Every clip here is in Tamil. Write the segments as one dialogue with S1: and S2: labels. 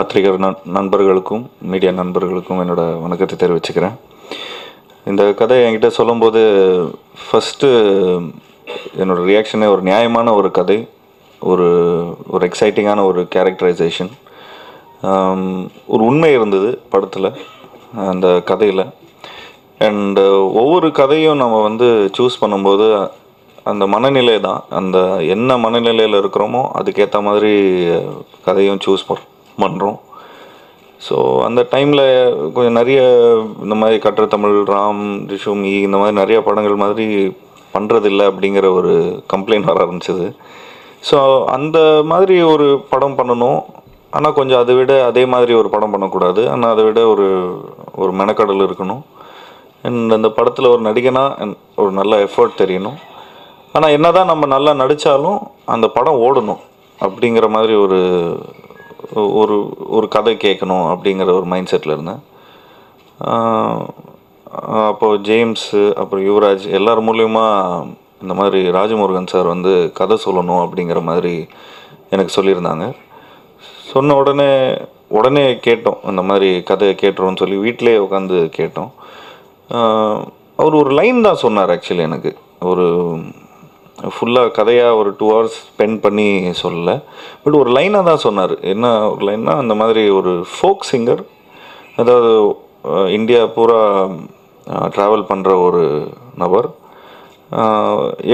S1: பத்திரிகை நண்பர்களுக்கும் மீடியா நண்பர்களுக்கும் என்னோடய வணக்கத்தை தெரிவிச்சுக்கிறேன். இந்த கதை என்கிட்ட சொல்லும்போது ஃபஸ்ட்டு என்னோட ரியாக்ஷனே ஒரு நியாயமான ஒரு கதை ஒரு ஒரு எக்ஸைட்டிங்கான ஒரு கேரக்டரைசேஷன் ஒரு உண்மை இருந்தது படத்தில் அந்த கதையில். அண்டு ஒவ்வொரு கதையும் நம்ம வந்து சூஸ் பண்ணும்போது அந்த மனநிலை தான் அந்த என்ன மனநிலையில் இருக்கிறோமோ அதுக்கேற்ற மாதிரி கதையும் சூஸ் பண்ணுறோம் பண்ணுறோம் ஸோ அந்த டைமில் கொஞ்சம் நிறைய இந்த மாதிரி கற்ற தமிழ் ராம் ரிஷுமி இந்த மாதிரி நிறைய படங்கள் மாதிரி பண்ணுறதில்ல அப்படிங்கிற ஒரு கம்ப்ளைண்ட் வர ஆரம்பிச்சது. ஸோ அந்த மாதிரி ஒரு படம் பண்ணணும். ஆனால் கொஞ்சம் அதை விட அதே மாதிரி ஒரு படம் பண்ணக்கூடாது. ஆனால் அதை விட ஒரு ஒரு மெனக்கடல் இருக்கணும். அண்ட் அந்த படத்தில் ஒரு நடிகனா ஒரு நல்ல எஃபர்ட் தெரியணும். ஆனால் என்னதான் நம்ம நல்லா நடித்தாலும் அந்த படம் ஓடணும் அப்படிங்கிற மாதிரி ஒரு ஒரு ஒரு கதை கேட்கணும் அப்படிங்கிற ஒரு மைண்ட் செட்டில் இருந்தேன் அப்போது ஜேம்ஸு அப்புறம் யுவராஜ் எல்லார் மூலயமா இந்த மாதிரி ராஜமுருகன் சார் வந்து கதை சொல்லணும் அப்படிங்கிற மாதிரி எனக்கு சொல்லியிருந்தாங்க. சொன்ன உடனே உடனே கேட்டோம். இந்த மாதிரி கதையை கேட்டுருவோம்னு சொல்லி வீட்டிலே உட்காந்து கேட்டோம். அவர் ஒரு லைன் தான் சொன்னார் ஆக்சுவலி எனக்கு. ஒரு ஃபுல்லாக கதையாக ஒரு டூ ஹவர்ஸ் ஸ்பெண்ட் பண்ணி சொல்லலை. பட் ஒரு லைனாக தான் சொன்னார். என்ன ஒரு லைன்னா அந்த மாதிரி ஒரு ஃபோக் சிங்கர் அதாவது இந்தியா பூரா ட்ராவல் பண்ணுற ஒரு நபர்.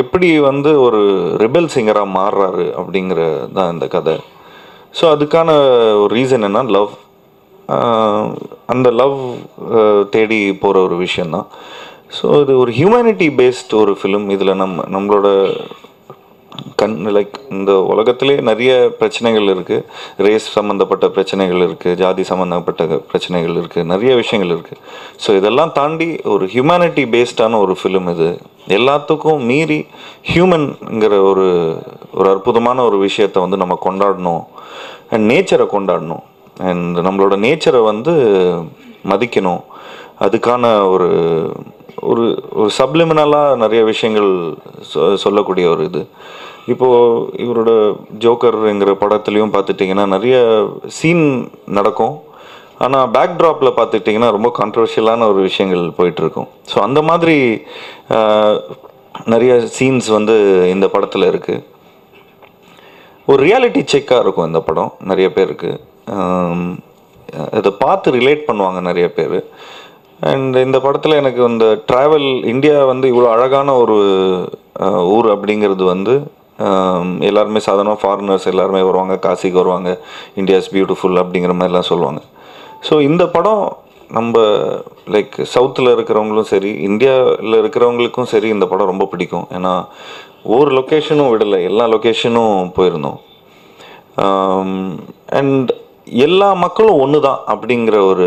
S1: எப்படி வந்து ஒரு ரிபல் சிங்கராக மாறுறாரு அப்படிங்கிற தான் இந்த கதை. ஸோ அதுக்கான ஒரு ரீசன் என்ன லவ் அந்த லவ் தேடி போகிற ஒரு விஷயந்தான் ஸோ இது ஒரு ஹியூமனிட்டி பேஸ்ட் ஒரு ஃபிலிம் இதில் நம்ம நம்மளோட கண் லைக் இந்த உலகத்திலே நிறைய பிரச்சனைகள் இருக்குது ரேஸ் சம்மந்தப்பட்ட பிரச்சனைகள் இருக்குது ஜாதி சம்மந்தப்பட்ட பிரச்சனைகள் இருக்குது நிறைய விஷயங்கள் இருக்குது ஸோ இதெல்லாம் தாண்டி ஒரு ஹியூமனிட்டி பேஸ்டான ஒரு ஃபிலிம் இது. எல்லாத்துக்கும் மீறி ஹியூமன்ங்கிற ஒரு ஒரு அற்புதமான ஒரு விஷயத்தை வந்து நம்ம கொண்டாடணும். அண்ட் நேச்சரை கொண்டாடணும். அண்ட் நம்மளோட நேச்சரை வந்து மதிக்கணும். அதுக்கான ஒரு ஒரு ஒரு சப்ளிமினலாக நிறைய விஷயங்கள் சொ- சொல்லக்கூடிய ஒரு இது. இப்போது இவரோட ஜோக்கர்ங்கிற படத்துலையும் பார்த்துட்டிங்கன்னா நிறைய சீன் நடக்கும். ஆனால் பேக் ட்ராப்பில் பார்த்துட்டிங்கன்னா ரொம்ப கான்ட்ரவர்ஷியலான ஒரு விஷயங்கள் போயிட்டுருக்கும். ஸோ அந்த மாதிரி நிறைய சீன்ஸ் வந்து இந்த படத்தில் இருக்குது ஒரு ரியாலிட்டி செக்காக இருக்கும் இந்த படம் நிறைய பேருக்கு. இதை பார்த்து ரிலேட் பண்ணுவாங்க நிறைய பேர். அண்ட் இந்த படத்தில் எனக்கு இந்த ட்ராவல் இந்தியா வந்து இவ்வளோ அழகான ஒரு ஊர் அப்படிங்கிறது வந்து எல்லாருமே சாதாரணமாக ஃபாரினர்ஸ் எல்லாருமே வருவாங்க காசிக்கு வருவாங்க இந்தியாஸ் பியூட்டிஃபுல் அப்படிங்கிற மாதிரிலாம் சொல்லுவாங்க. ஸோ இந்த படம் நம்ம லைக் சவுத்தில் இருக்கிறவங்களும் சரி இந்தியாவில் இருக்கிறவங்களுக்கும் சரி இந்த படம் ரொம்ப பிடிக்கும். ஏன்னா ஒவ்வொரு லொக்கேஷனும் விடலை எல்லா லொக்கேஷனும் போயிருந்தோம். Um, அண்ட் எல்லா மக்களும் ஒன்று தான் அப்படிங்கிற ஒரு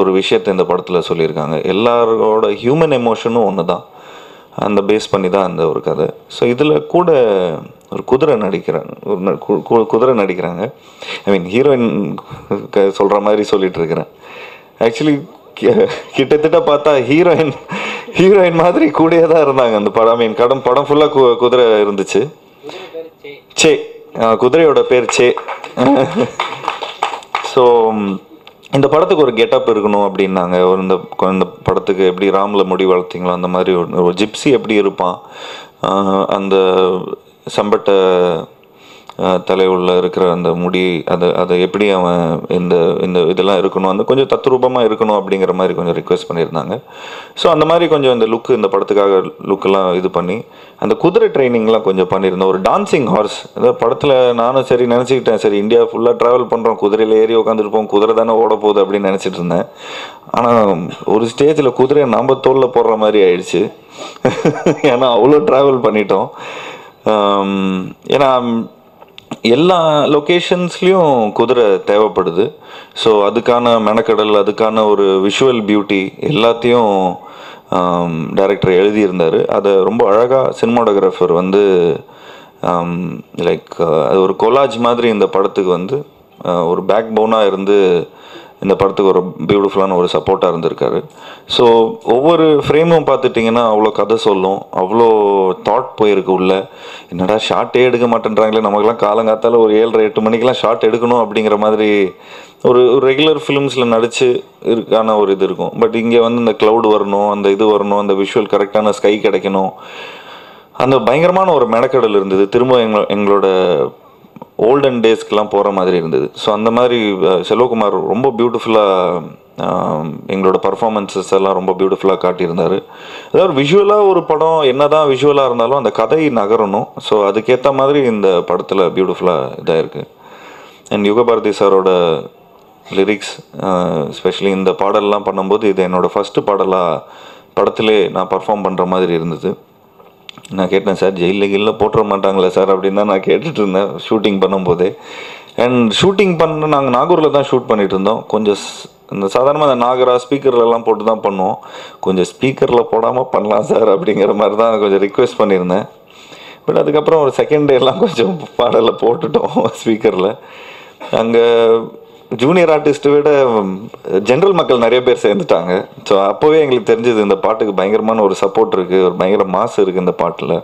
S1: ஒரு விஷயத்தை இந்த படத்தில் சொல்லியிருக்காங்க. எல்லாரோட ஹியூமன் எமோஷனும் ஒன்று தான் அந்த பேஸ் பண்ணி தான் அந்த ஒரு கதை. ஸோ இதில் கூட ஒரு குதிரை நடிக்கிறாங்க. ஒரு குதிரை நடிக்கிறாங்க. ஐ மீன் ஹீரோயின் சொல்கிற மாதிரி சொல்லிட்டு இருக்கிறேன் ஆக்சுவலி கிட்டத்தட்ட பார்த்தா ஹீரோயின் ஹீரோயின் மாதிரி கூடயே தான் இருந்தாங்க அந்த படம். ஐ மீன் கடம் படம் ஃபுல்லாக கு குதிரை இருந்துச்சு. சே குதிரையோட பேர் சே. ஸோ இந்த படத்துக்கு ஒரு கெட்டப் இருக்கணும் அப்படின்னாங்க. ஒரு இந்த கொ- இந்த படத்துக்கு எப்படி ராமில் முடி வளர்த்தீங்களோ அந்த மாதிரி ஒரு ஒரு எப்படி இருப்பான்? அந்த சம்பட்டை தலையுள்ள இருக்கிற அந்த முடி அதை அதை எப்படி அவன் இந்த இந்த இதெல்லாம் இருக்கணும் அந்த கொஞ்சம் தத்ரூபமாக இருக்கணும் அப்படிங்கிற மாதிரி கொஞ்சம் ரிக்வெஸ்ட் பண்ணியிருந்தாங்க. ஸோ அந்த மாதிரி கொஞ்சம் இந்த லுக்கு இந்த படத்துக்காக லுக்கெல்லாம் இது பண்ணி அந்த குதிரை ட்ரைனிங்லாம் கொஞ்சம் பண்ணியிருந்தோம் ஒரு டான்சிங் ஹார்ஸ் அதாவது படத்தில் நானும் சரி நினச்சிக்கிட்டேன். சரி இந்தியா ஃபுல்லாக ட்ராவல் பண்ணுறோம் குதிரையில் ஏறி உட்காந்துருப்போம் குதிரை தானே ஓட போகுது அப்படின்னு நினச்சிட்டு இருந்தேன். ஆனால் ஒரு ஸ்டேஜில் குதிரையை நம்ம தோளில் போடுற மாதிரி ஆயிடுச்சு. ஏன்னா அவ்வளோ ட்ராவல் பண்ணிட்டோம். ஏன்னா எல்லா லொக்கேஷன்ஸ்லேயும் குதிரை தேவைப்படுது. ஸோ அதுக்கான மெனக்கடல் அதுக்கான ஒரு விஷுவல் பியூட்டி எல்லாத்தையும் டைரக்டர் எழுதியிருந்தார். அதை ரொம்ப அழகாக சினிமாடோகிராஃபர் வந்து லைக் அது ஒரு கொலாஜ் மாதிரி இந்த படத்துக்கு வந்து ஒரு பேக் போனாக இருந்து இந்த படத்துக்கு ஒரு பியூட்டிஃபுல்லான ஒரு சப்போர்ட்டாக இருந்திருக்காரு. ஸோ ஒவ்வொரு ஃப்ரேமும் பார்த்துட்டிங்கன்னா அவ்வளோ கதை சொல்லும் அவ்வளோ தாட் போயிருக்கு உள்ளே. என்னடா ஷார்ட்டே எடுக்க மாட்டேன்றாங்களே நமக்குலாம் காலங்காத்தால ஒரு ஏழரை எட்டு மணிக்கெலாம் ஷார்ட் எடுக்கணும் அப்படிங்கிற மாதிரி ஒரு ரெகுலர் ஃபிலிம்ஸில் நடித்து இருக்கான ஒரு இது இருக்கும். பட் இங்கே வந்து இந்த க்ளவுட் வரணும் அந்த இது வரணும் அந்த விஷுவல் கரெக்டான ஸ்கை கிடைக்கணும். அந்த பயங்கரமான ஒரு மெனக்கடல் இருந்தது. திரும்ப எங்க எங்களோட ஓல்டன் டேஸ்க்கெலாம் போகிற மாதிரி இருந்தது. ஸோ அந்த மாதிரி செல்வகுமார் ரொம்ப பியூட்டிஃபுல்லாக எங்களோட பர்ஃபார்மன்ஸஸ் எல்லாம் ரொம்ப பியூட்டிஃபுல்லாக காட்டியிருந்தார். அதாவது விஷுவலாக ஒரு படம் என்ன தான் விஷுவலாக இருந்தாலும் அந்த கதை நகரணும். ஸோ அதுக்கேற்ற மாதிரி இந்த படத்தில் பியூட்டிஃபுல்லாக இதாக இருக்குது அண்ட் யுகபாரதி சாரோட லிரிக்ஸ் ஸ்பெஷலி இந்த பாடல்லாம் பண்ணும்போது இது என்னோட ஃபஸ்ட்டு பாடலாக படத்திலே நான் பர்ஃபார்ம் பண்ணுற மாதிரி இருந்தது. நான் கேட்டேன் சார் ஜெயிலில் கீழ போட்டுற மாட்டாங்களே சார்? அப்படின்னு தான் நான் கேட்டுட்டு இருந்தேன் ஷூட்டிங் பண்ணும்போதே. அண்ட் ஷூட்டிங் பண்ண நாங்கள் நாகூரில் தான் ஷூட் பண்ணிகிட்டு இருந்தோம். கொஞ்சம் ஸ்- இந்த சாதாரணமாக அந்த நாகரா ஸ்பீக்கர்லலாம் போட்டு தான் பண்ணுவோம். கொஞ்சம் ஸ்பீக்கரில் போடாமல் பண்ணலாம் சார் அப்படிங்கிற மாதிரி தான் கொஞ்சம் ரிக்வெஸ்ட் பண்ணியிருந்தேன். பட் அதுக்கப்புறம் ஒரு செகண்ட் டேலாம் கொஞ்சம் பாடலில் போட்டுட்டோம் ஸ்பீக்கரில் அங்கே ஜூனியர் ஆர்டிஸ்ட்டை விட ஜென்ரல் மக்கள் நிறைய பேர் சேர்ந்துட்டாங்க. ஸோ அப்போவே எங்களுக்கு தெரிஞ்சது இந்த பாட்டுக்கு பயங்கரமான ஒரு சப்போர்ட் இருக்குது ஒரு பயங்கர மாசு இருக்குது இந்த பாட்டில்.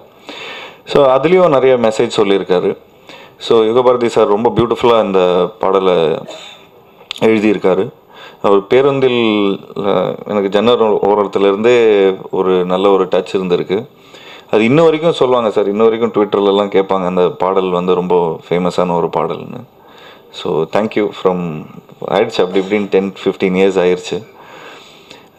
S1: ஸோ அதுலேயும் நிறைய மெசேஜ் சொல்லியிருக்காரு. ஸோ யுகபாரதி சார் ரொம்ப பியூட்டிஃபுல்லாக இந்த பாடலை எழுதியிருக்காரு. அவர் பேருந்தில் எனக்கு ஜன்னல் ஓரத்துலேருந்தே ஒரு நல்ல ஒரு டச் இருந்திருக்கு. அது இன்ன வரைக்கும் சொல்லுவாங்க சார் இன்ன வரைக்கும் ட்விட்டர்லலாம் கேட்பாங்க அந்த பாடல் வந்து ரொம்ப ஃபேமஸான ஒரு பாடல்னு. ஸோ தேங்க்யூ ஃப்ரம் ஆயிடுச்சு அப்படி இப்படின்னு டென் ஃபிஃப்டீன் இயர்ஸ் ஆயிடுச்சு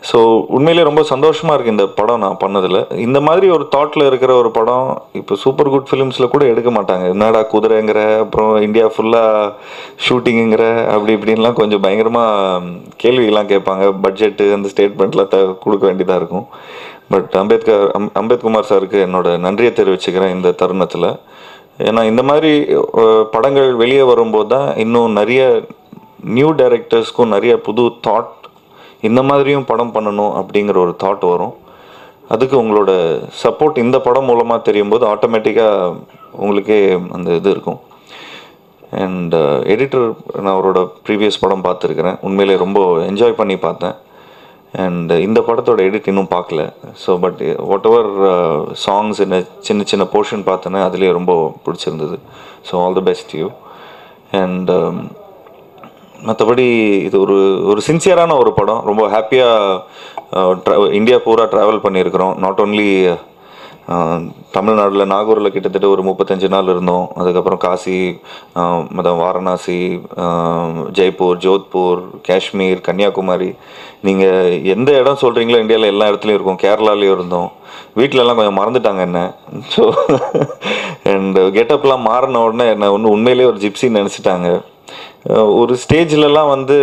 S1: ஸோ உண்மையிலே ரொம்ப சந்தோஷமாக இருக்குது இந்த படம் நான் பண்ணதில். இந்த மாதிரி ஒரு தாட்டில் இருக்கிற ஒரு படம் இப்போ சூப்பர் குட் ஃபிலிம்ஸில் கூட எடுக்க மாட்டாங்க. என்னடா குதிரைங்கிற அப்புறம் இந்தியா ஃபுல்லாக ஷூட்டிங்குங்கிற அப்படி இப்படின்லாம் கொஞ்சம் பயங்கரமாக கேள்விகள்லாம் கேட்பாங்க. பட்ஜெட்டு அந்த ஸ்டேட்மெண்ட்லாம் த கொடுக்க வேண்டியதாக இருக்கும். பட் அம்பேத்கர் அம் அம்பேத்குமார் சாருக்கு என்னோட நன்றியை தெரிவிச்சுக்கிறேன் இந்த தருணத்தில். ஏன்னா இந்த மாதிரி படங்கள் வெளியே வரும்போது தான் இன்னும் நிறைய நியூ டைரக்டர்ஸ்க்கும் நிறைய புது தாட் இந்த மாதிரியும் படம் பண்ணணும் அப்படிங்கிற ஒரு தாட் வரும். அதுக்கு உங்களோட சப்போர்ட் இந்த படம் மூலமாக தெரியும் போது ஆட்டோமேட்டிக்காக உங்களுக்கே அந்த இது இருக்கும். அண்ட் எடிட்டர் uh, நான் அவரோட ப்ரீவியஸ் படம் பார்த்துருக்குறேன். உண்மையிலே ரொம்ப என்ஜாய் பண்ணி பார்த்தேன். அண்ட் இந்த படத்தோட எடிட் இன்னும் பார்க்கல. So but whatever songs என்ன சின்ன சின்ன போர்ஷன் பார்த்தேன்னா அதுலேயே ரொம்ப பிடிச்சிருந்தது. So all the best you and மற்றபடி இது ஒரு ஒரு சின்சியரான ஒரு படம். ரொம்ப ஹாப்பியாக uh, இந்தியா பூரா ட்ராவல் பண்ணியிருக்கிறோம். நாட் ஓன்லி தமிழ்நாட்டில் நாகூரில் கிட்டத்தட்ட ஒரு முப்பத்தஞ்சு நாள் இருந்தோம். அதுக்கப்புறம் காசி மதம் வாரணாசி ஜெய்ப்பூர் ஜோத்பூர் காஷ்மீர் கன்னியாகுமரி. நீங்கள் எந்த இடம் சொல்கிறீங்களோ இந்தியாவில் எல்லா இடத்துலையும் இருக்கும். கேரளாலேயும் இருந்தோம். வீட்டிலலாம் கொஞ்சம் மறந்துட்டாங்க என்ன. ஸோ அண்ட் கெட்டப்லாம் மாறின உடனே என்ன ஒன்று உண்மையிலேயே ஒரு ஜிப்ஸின்னு நினச்சிட்டாங்க. ஒரு ஸ்டேஜ்லலாம் வந்து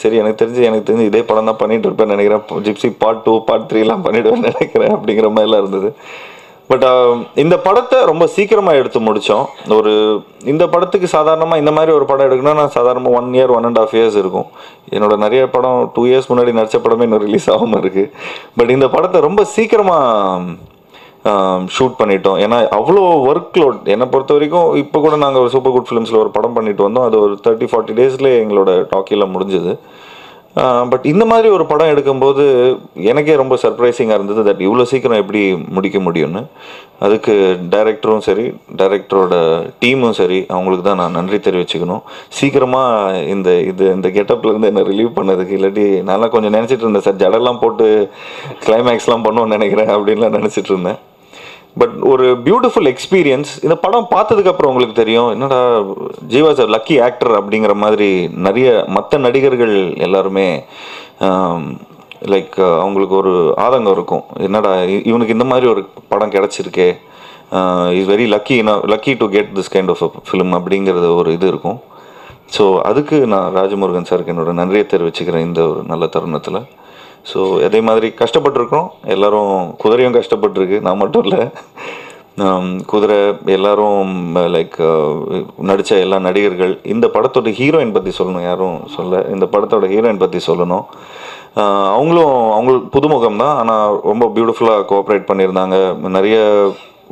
S1: சரி எனக்கு தெரிஞ்சு எனக்கு தெரிஞ்சு இதே படம் தான் பண்ணிட்டு இருப்பேன் நினைக்கிறேன். ஜிப்சி பார்ட் டூ பார்ட் த்ரீலாம் பண்ணிவிடுவேன் நினைக்கிறேன் அப்படிங்கிற மாதிரிலாம் இருந்தது. பட் um, இந்த படத்தை ரொம்ப சீக்கிரமாக எடுத்து முடித்தோம் ஒரு இந்த படத்துக்கு சாதாரணமாக இந்த மாதிரி ஒரு படம் எடுக்கணும்னா நான் சாதாரணமாக one year one and half years இருக்கும். என்னோட நிறைய படம் டூ இயர்ஸ் முன்னாடி நடித்த படமே இன்னும் ரிலீஸ் ஆகாமல் இருக்குது பட் இந்த படத்தை ரொம்ப சீக்கிரமாக ஷூட் um, பண்ணிட்டோம். ஏன்னா அவ்வளோ ஒர்க் லோட் என்னை பொறுத்த வரைக்கும் இப்போ கூட நாங்கள் ஒரு சூப்பர் குட் ஃபிலிம்ஸில் ஒரு படம் பண்ணிட்டு வந்தோம். அது ஒரு தேர்ட்டி ஃபார்ட்டி டேஸ்லேயே எங்களோட டாக்கியில் முடிஞ்சது. பட் இந்த மாதிரி ஒரு படம் எடுக்கும்போது எனக்கே ரொம்ப சர்ப்ரைசிங்காக இருந்தது தட் இவ்வளோ சீக்கிரம் எப்படி முடிக்க முடியும்னு. அதுக்கு டைரக்டரும் சரி டைரக்டரோட டீமும் சரி அவங்களுக்கு தான் நான் நன்றி தெரிவிச்சுக்கணும். சீக்கிரமாக இந்த இது இந்த கெட்டப்லேருந்து என்னை ரிலீவ் பண்ணதுக்கு இல்லாட்டி நான்லாம் கொஞ்சம் நினச்சிட்டு இருந்தேன் சார் ஜடெல்லாம் போட்டு கிளைமேக்ஸ்லாம் பண்ணுவோம்னு நினைக்கிறேன் அப்படின்லாம் நினச்சிட்டு இருந்தேன். பட் ஒரு பியூட்டிஃபுல் எக்ஸ்பீரியன்ஸ் இந்த படம் பார்த்ததுக்கு அப்புறம் உங்களுக்கு தெரியும் என்னடா ஜீவா சார் லக்கி ஆக்டர் அப்படிங்கிற மாதிரி நிறைய மற்ற நடிகர்கள் எல்லாருமே லைக் அவங்களுக்கு ஒரு ஆதங்கம் இருக்கும். என்னடா இவனுக்கு இந்த மாதிரி ஒரு படம் கிடச்சிருக்கே. Is very lucky lucky to get this kind of film அப்படிங்கிறது ஒரு இது இருக்கும். ஸோ அதுக்கு நான் ராஜமுருகன் சாருக்கு என்னோட நன்றியை தெரிவிச்சுக்கிறேன் இந்த ஒரு நல்ல தருணத்தில். ஸோ அதே மாதிரி கஷ்டப்பட்டிருக்கோம். எல்லோரும் குதிரையும் கஷ்டப்பட்டிருக்கு. நான் மட்டும் இல்லை. குதிரை எல்லாரும் லைக் நடித்த எல்லா நடிகர்கள் இந்த படத்தோட ஹீரோயின் பற்றி சொல்லணும். யாரும் சொல்ல இந்த படத்தோட ஹீரோயின் பற்றி சொல்லணும். அவங்களும் அவங்களுக்கு புதுமுகம் தான். ஆனால் ரொம்ப பியூட்டிஃபுல்லாக கோஆப்ரேட் பண்ணியிருந்தாங்க. நிறைய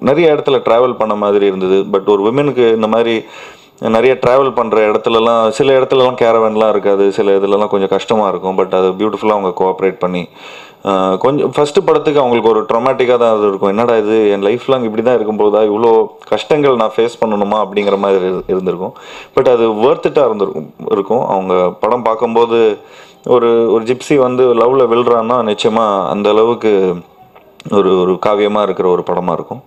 S1: நிறைய இடத்துல ட்ராவல் பண்ண மாதிரி இருந்தது. பட் ஒரு விமனுக்கு இந்த மாதிரி நிறைய ட்ராவல் பண்ணுற இடத்துலலாம் சில இடத்துலலாம் கேரவன்லாம் இருக்காது. சில இதுலலாம் கொஞ்சம் கஷ்டமாக இருக்கும். பட் அது பியூட்டிஃபுல்லாக அவங்க கோஆப்ரேட் பண்ணி கொஞ்சம் ஃபஸ்ட்டு படத்துக்கு அவங்களுக்கு ஒரு ட்ரொமேட்டிக்காக தான் அது இருக்கும். என்னடா இது? என் லைஃப் லாங் இப்படி தான் இருக்கும்போதா இவ்வளோ கஷ்டங்கள் நான் ஃபேஸ் பண்ணணுமா? அப்படிங்கிற மாதிரி இருந்திருக்கும். பட் அது வேர்த்துட்டாக இருந்திருக்கும் இருக்கும். அவங்க படம் பார்க்கும்போது ஒரு ஒரு ஜிப்சி வந்து லவ்வில் விழுறான்னா நிச்சயமாக அந்த அளவுக்கு ஒரு ஒரு காவியமாக இருக்கிற ஒரு படமாக இருக்கும்.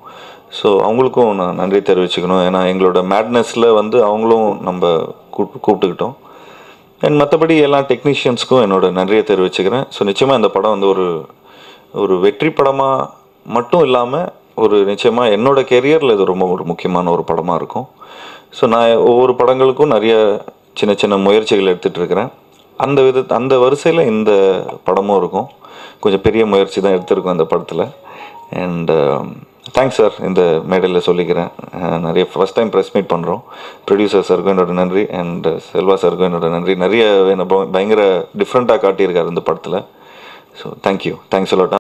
S1: ஸோ அவங்களுக்கும் நான் நன்றி தெரிவிச்சுக்கணும். ஏன்னா எங்களோட மேட்னஸில் வந்து அவங்களும் நம்ம கூப் கூப்பிட்டுக்கிட்டோம். அண்ட் மற்றபடி எல்லா டெக்னீஷியன்ஸ்க்கும் என்னோட நன்றியை தெரிவிச்சுக்கிறேன். ஸோ நிச்சயமாக இந்த படம் வந்து ஒரு ஒரு வெற்றி படமாக மட்டும் இல்லாமல் ஒரு நிச்சயமாக என்னோட கெரியரில் இது ரொம்ப ஒரு முக்கியமான ஒரு படமாக இருக்கும். ஸோ நான் ஒவ்வொரு படங்களுக்கும் நிறைய சின்ன சின்ன முயற்சிகள் எடுத்துகிட்டு இருக்கிறேன். அந்த வித அந்த வரிசையில் இந்த படமும் இருக்கும். கொஞ்சம் பெரிய முயற்சி தான் எடுத்திருக்கோம் இந்த படத்தில். அண்ட் தேங்க்ஸ் சார் இந்த மேடையில் சொல்லிக்கிறேன். நிறைய ஃபஸ்ட் டைம் ப்ரெஸ் மீட் பண்ணுறோம் ப்ரொடியூசர் சாருக்கும் என்னோட நன்றி அண்ட் செல்வா சாருக்கும் என்னோட நன்றி. நிறைய என்னை பயங்கர டிஃப்ரெண்ட்டாக காட்டியிருக்காரு இந்த படத்தில். So thank you thanks அலாட்டா